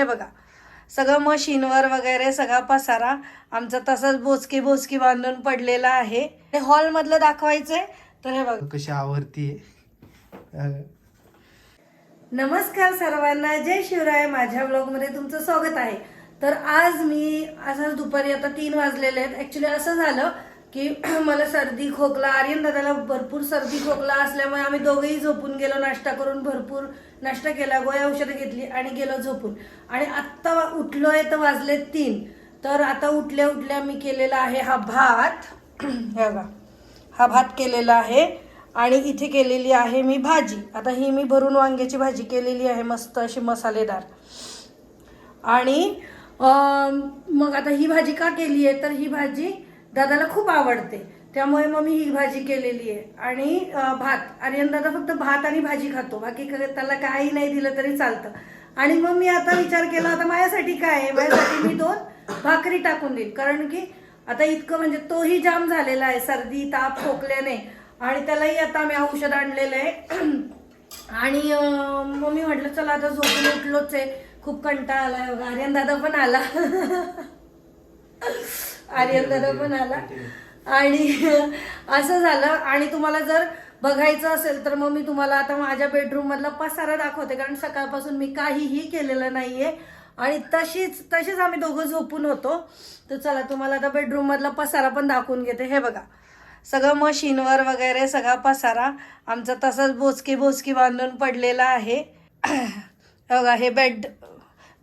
हे बघा. सगळं मशीनवर वगैरे सगळा पसारा आमचा तसाच बोचकी बोचकी बांधून पडलेला आहे. हे हॉल मधलं दाखवायचंय. तर हे बघा. कशी आवडती नमस्कार सर्वांना. जय शिवराय. माझ्या ब्लॉगमध्ये तुमचं स्वागत आहे. तर आज मी असं दुपारी आता तीन वाजलेले आहेत. ऍक्च्युली असं झालं की मला सर्दी खोकला आर्यन दादाला भरपूर सर्दी खोकला असल्यामुळे आम्ही दोघेही झोपून गेलो नाश्ता करून भरपूर नाश्ता केला गोळ्या औषधं घेतली आणि गेलो झोपून. आणि आत्ता उठलोय तर वाजले तीन. तर आता उठल्या उठल्या मी केलेला आहे हा भात. हे बघा. हा भात केलेला आहे आणि इथे केलेली आहे मी भाजी. आता ही मी भरून वांग्याची भाजी केलेली आहे मस्त अशी मसालेदार. आणि मग आता ही भाजी का केली आहे तर ही भाजी दादाला खूप आवडते. त्यामुळे मग मी ही भाजी केलेली आहे. आणि भात. आर्यन दादा फक्त भात आणि भाजी खातो. बाकी त्याला काही नाही दिलं तरी चालतं. आणि मग मी आता विचार केला आता माझ्यासाठी काय आहे? माझ्यासाठी मी दोन भाकरी टाकून देईन. कारण की आता इतकं म्हणजे तोही जाम झालेला आहे. सर्दी ताप खोकल्याने. आणि त्यालाही आता आम्ही औषध आणलेलं आहे. आणि मग मी म्हटलं चला आता झोपून उठलोच आहे. खूप कंटाळा आला बघा आर्यन दादा पण आला. आर्यन दादा पण आला आणि असं झालं. आणि तुम्हाला जर बघायचं असेल तर मग मी तुम्हाला आता माझ्या बेडरूम मधला पसारा दाखवते. कारण सकाळपासून मी काहीही केलेलं नाहीये. आणि तशीच तशीच आम्ही दोघं झोपून होतो. तर चला तुम्हाला आता बेडरूम मधला पसारा पण दाखवून घेते. हे बघा. सगळं मशीनवर वगैरे सगळा पसारा. आमचा तसाच बोचकी बोचकी बांधून पडलेला आहे. बघा हे बेड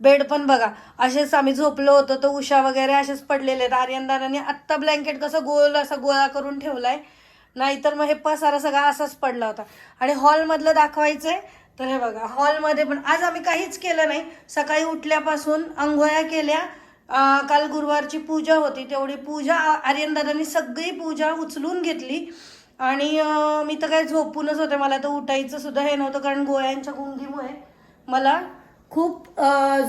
बेड पण बघा. असेच आम्ही झोपलो होतो तर उषा वगैरे असेच पडलेले आहेत. आर्यनदारांनी आत्ता ब्लँकेट कसं गोल असा गोळा करून ठेवला आहे नाहीतर मग हे पसारा सगळा असाच पडला होता. आणि हॉलमधलं दाखवायचं आहे तर हे बघा हॉलमध्ये पण आज आम्ही काहीच केलं नाही. सकाळी उठल्यापासून आंघोळ्या केल्या. काल गुरुवारची पूजा होती तेवढी पूजा आर्यनदादांनी सगळी पूजा उचलून घेतली. आणि मी तर काय झोपूनच होते मला तर उठायचं सुद्धा हे नव्हतं कारण गोळ्यांच्या गुंगीमुळे मला खूप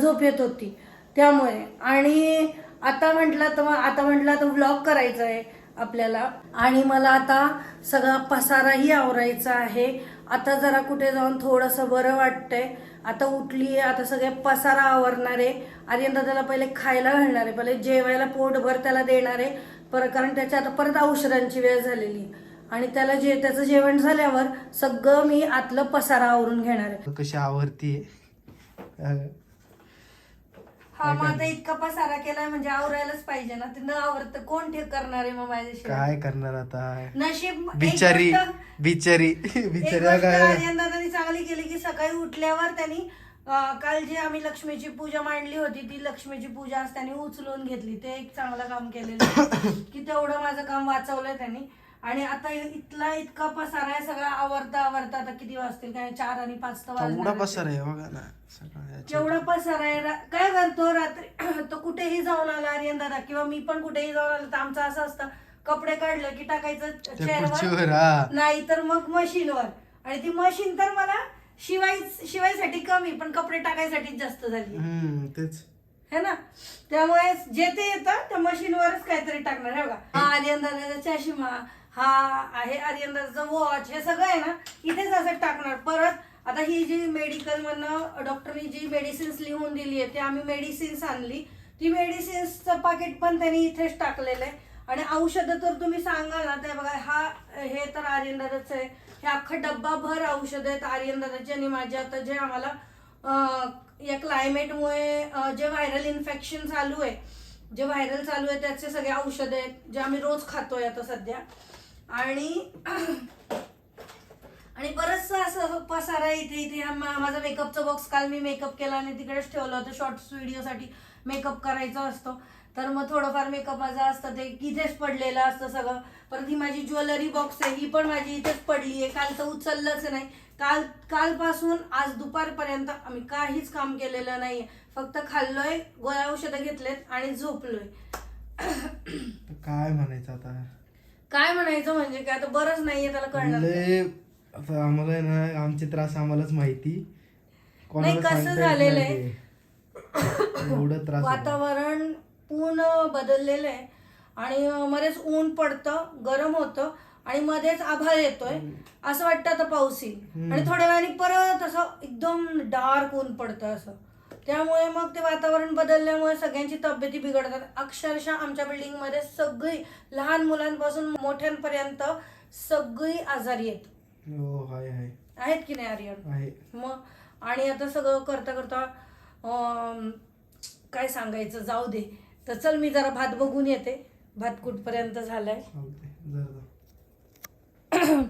झोप येत होती. त्यामुळे. आणि आता म्हटलं तर आता म्हटलं तर व्लॉग करायचा आहे आपल्याला. आणि मला आता सगळा पसाराही आवरायचा आहे. आता जरा कुठे जाऊन थोडंसं बरं वाटतंय. आता उठली आहे आता सगळे पसारा आवरणार. आहे आर्यन त्याला पहिले खायला घालणार. आहे पहिले जेवायला पोटभर त्याला देणार. आहे परत कारण त्याच्या आता परत औषधांची वेळ झालेली. आणि त्याला जे त्याचं जेवण झाल्यावर सगळं मी आतलं पसारा आवरून घेणार आहे. कशी आवडती हा आता इतका पसारा केलाय म्हणजे आवरायलाच पाहिजे ना. ते न आवरत कोण ठेक करणार आहे मग माझ्याशिवाय काय करणार आता? नशीब एक बिचारी गोष्ट- बिचारी एक बिचारी गोष्ट काय? चांगली केली की सकाळी उठल्यावर त्यांनी अं, काल जी आम्ही लक्ष्मीची पूजा मांडली होती ती लक्ष्मीची पूजा आज त्यांनी उचलून घेतली. ते एक चांगलं काम केलेलं आहे. की तेवढं माझं काम वाचवलंय त्यांनी. आणि आता इथला इतका पसारा आहे सगळा आवरता आवरता आता किती वाजतील? काय चार आणि पाच तर वाजणार पसार आहे बघा ना सगळं जेवढा पसार आहे. रा- काय करतो रात्री तो कुठेही जाऊन आला आर्यन दादा किंवा मी पण कुठेही जाऊन आलो तर आमचं असं असतं कपडे काढलं की टाकायचं त्या चेअरवर खुर्चीवर हा. नाही तर मग मशीनवर. आणि ती मशीन तर मला शिवाय शिवायसाठी कमी पण कपडे टाकायसाठी जास्त झाली. हम्म तेच. है ना? त्यामुळे जे ते येतं त्या मशीनवरच काहीतरी टाकणार आहे बघा. हा आर्यन दादाचा चष्मा. हा आहे आर्यनदाचं वॉच हे सगळं आहे ना इथेच असं टाकणार. परत आता ही जी मेडिकल मधनं डॉक्टरनी जी मेडिसिन्स लिहून दिली आहे ते आम्ही मेडिसिन्स आणली. ती मेडिसिन्सचं पाकिट पण त्यांनी इथेच टाकलेलं आहे. आणि औषधं तर तुम्ही सांगाल ना ते बघा हा हे तर आर्यनदादाचं आहे. हे अख्खा डब्बा भर औषधं आहेत आर्यनदादाची आणि माझे. आता जे आम्हाला या क्लायमेटमुळे जे व्हायरल इन्फेक्शन चालू आहे जे व्हायरल चालू आहे त्याचे सगळे औषधं आहेत जे आम्ही रोज खातोय आता सध्या. आणि आणि बरंचसं असं पसारा आहे इथे इथे. हा माझा मेकअपचा बॉक्स काल मी मेकअप केला आणि तिकडेच ठेवलं होतं. शॉर्ट्स व्हिडिओसाठी मेकअप करायचा असतो. तर मग थोडंफार मेकअप माझा असतं. ते इथेच पडलेलं असतं सगळं. परत ही माझी ज्वेलरी बॉक्स आहे. ही पण माझी इथेच पडली आहे. काल तर उचललंच नाही. काल कालपासून आज दुपारपर्यंत आम्ही काहीच काम केलेलं नाहीये. फक्त खाल्लोय गोळ्या औषधं घेतलेत आणि झोपलोय. काय म्हणायचं आता? काय म्हणायचं म्हणजे काय? आता बरंच नाहीये त्याला कळणार. लय आता आम्हाला आहे ना आमचे त्रास आम्हालाच माहिती. नाही, कसं सांगता येत झालेलं ते. एवढं त्रास होतो. वातावरण पूर्ण बदललेलं आहे. आणि अं, मध्येच ऊन पडतं गरम होतं आणि मध्येच आभाळ येतोय. असं वाटतं आता पाऊस येईल. आणि थोड्या वेळाने परत असं एकदम डार्क ऊन पडतं असं. त्यामुळे मग ते वातावरण बदलल्यामुळे सगळ्यांची तब्येती बिघडतात. अक्षरशः आमच्या बिल्डिंगमध्ये सगळी लहान मुलांपासून मोठ्यांपर्यंत सगळी आजारी आहेत. हो हाय हाय. आहेत की नाही आर्यन? आहे. मग आणि आता सगळं करता करता अं, काय सांगायचं? जाऊ दे. तर चल मी जरा भात बघून येते. भात कुठपर्यंत झालाय. जर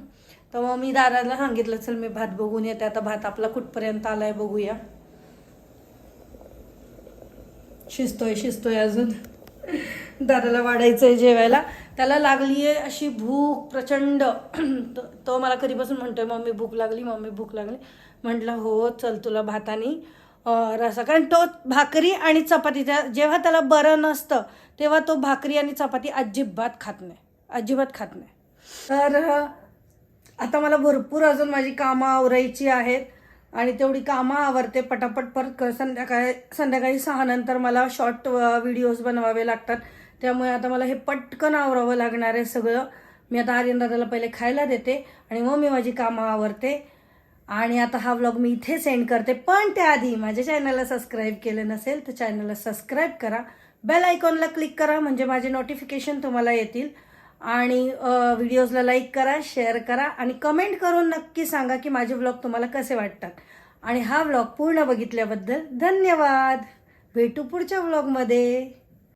तर मग मी दादाला सांगितलं चल मी भात बघून येते. आता भात आपला कुठपर्यंत आलाय बघूया. शिजतोय शिजतोय अजून. दादाला वाढायचं आहे जेवायला. त्याला लागली आहे अशी भूक प्रचंड. तो- तो मला कधीपासून म्हणतोय मम्मी भूक लागली मम्मी भूक लागली. म्हटलं हो चल तुला भातानी. रसा कारण तो भाकरी आणि चपाती त्या जेव्हा त्याला बरं नसतं तेव्हा तो भाकरी आणि चपाती अजिबात खात नाही. अजिबात खात नाही. तर आता मला भरपूर अजून माझी कामं आवरायची आहेत. आणि तेवढी कामं आवरते पटापट परत क- संध्याकाळी संध्याकाळी सहानंतर मला शॉर्ट व्हिडिओज बनवावे लागतात. त्यामुळे आता मला हे पटकन आवरावं लागणार आहे सगळं. मी आता आर्यन दादाला पहिले खायला देते आणि मग मी माझी कामं आवरते. आणि आता हा व्लॉग मी इथे सेंड करते. पण त्याआधी माझ्या चॅनलला सबस्क्राईब केलं नसेल तर चॅनलला सबस्क्राईब करा. बेल आयकॉनला क्लिक करा म्हणजे माझे नोटिफिकेशन तुम्हाला येतील. आणि व्हिडिओजला लाईक करा शेअर करा आणि कमेंट करून नक्की सांगा की माझे व्लॉग तुम्हाला कसे वाटतात. आणि हा व्लॉग पूर्ण बघितल्याबद्दल धन्यवाद. भेटू पुढच्या व्लॉगमध्ये